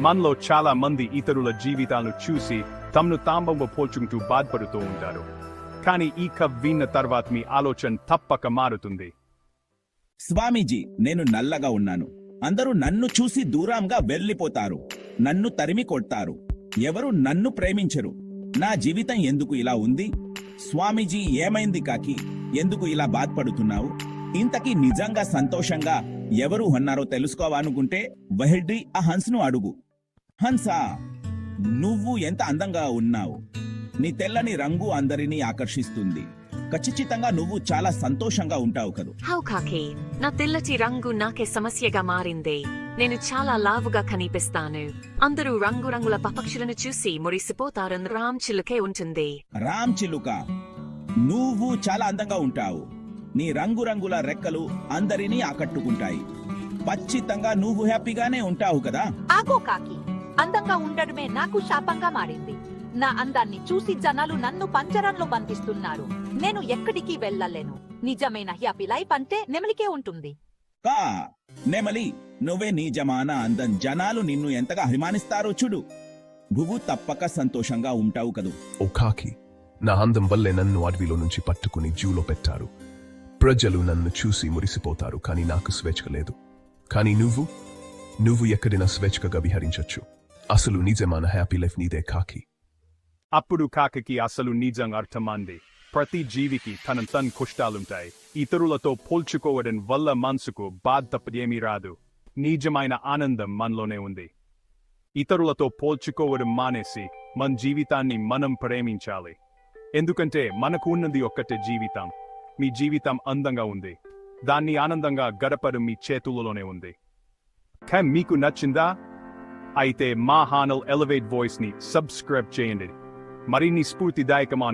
మనలో చాలా మంది ఇతరుల జీవితాలను చూసి తమను తాంబవ పోల్చుకుంటూ బాధపడుతూ ఉంటారు. కానీ ఈ కప్ విన్న తర్వాత మీ ఆలోచన తప్పక మారుతుంది. స్వామీజీ నేను నల్లగా ఉన్నాను. అందరూ నన్ను చూసి దూరంగా వెళ్ళిపోతారు. నన్ను తరిమి కొడతారు. ఎవరు నన్ను ప్రేమించరు. నా జీవితం ఎందుకు ఇలా ఉంది? స్వామీజీ ఏమైంది కాకి? ఎందుకు ఇలా బాధపడుతున్నావు? ఇంతకీ నిజంగా సంతోషంగా ఎవరు ఉన్నారో తెలుసుకోవాలనుకుంటే వెహెడ్రీ ఆ హన్స్ను అడుగు. హన్సా నువ్వు ఎంత అందంగా ఉన్నావు. నీ తెల్లని రంగు అందరినీ ఆకర్షిస్తుంది. ఖచ్చితంగా నువ్వు చాలా సంతోషంగా ఉంటావు కదూ. హౌ కాకి నా తెల్లటి రంగు నాకే సమస్యగా మారింది. నేను చాలా లావుగా కనిపిస్తాను. అందరూ రంగురంగుల పపక్షులను చూసి మురిసిపోతారని రామ్ చిలుకే ఉంటుంది. రామ్ చిలుక నువ్వు చాలా అందంగా ఉంటావు. నీ రంగురంగుల రెక్కలు అందరినీ ఆకట్టుకుంటాయి. ఖచ్చితంగా నువ్వు హ్యాపీగానే ఉంటావు కదా. ఆగో కాకి అందంగా ఉండడమే నాకు శాపంగా మారింది. నా అందాన్ని చూసి జనాలు నన్ను పంజరంలో బంధిస్తున్నారు. నేను ఎక్కడికి వెళ్ళలేను. నిజమైన హ్యాపీ లైఫ్ అంటే నెమలికే ఉంటుంది. కా నెమలి నువ్వే నీ జమానా అందం. జనాలు నిన్ను ఎంతగా అభిమానిస్తారో చూడు. నువ్వు తప్పక సంతోషంగా ఉంటావు కదూ. ఓ కాకి నా అందం వల్లే నన్ను అడవిలో నుంచి పట్టుకుని జూలో పెట్టారు. ప్రజలు నన్ను చూసి మురిసిపోతారు కానీ నాకు స్వేచ్ఛ లేదు. కానీ నువ్వు నువ్వు ఎక్కడైనా స్వేచ్ఛగా విహరించొచ్చు. అసలు నిజమైన హ్యాపీ లైఫ్ నీదే కాకి. అప్పుడు కాకకి అసలు నిజం అర్థమంది. ప్రతి జీవికి తన తన కుష్టాలుంటాయి. ఇతరులతో పోల్చుకోవడం వల్ల మనసుకు బాధ ఏమీ రాదు. నిజమైన ఆనందం మనలోనే ఉంది. ఇతరులతో పోల్చుకోవడం మానేసి మన జీవితాన్ని మనం ప్రేమించాలి. ఎందుకంటే మనకు ఉన్నది ఒక్కటే జీవితం. మీ జీవితం అందంగా ఉంది. దాన్ని ఆనందంగా గడపడం మీ చేతులలోనే ఉంది. కానీ మీకు నచ్చిందా? అయితే మా హానల్ ఎలివేట్ వాయిస్ని సబ్స్క్రైబ్ చేయండి. మరిన్ని స్ఫూర్తిదాయకమాన్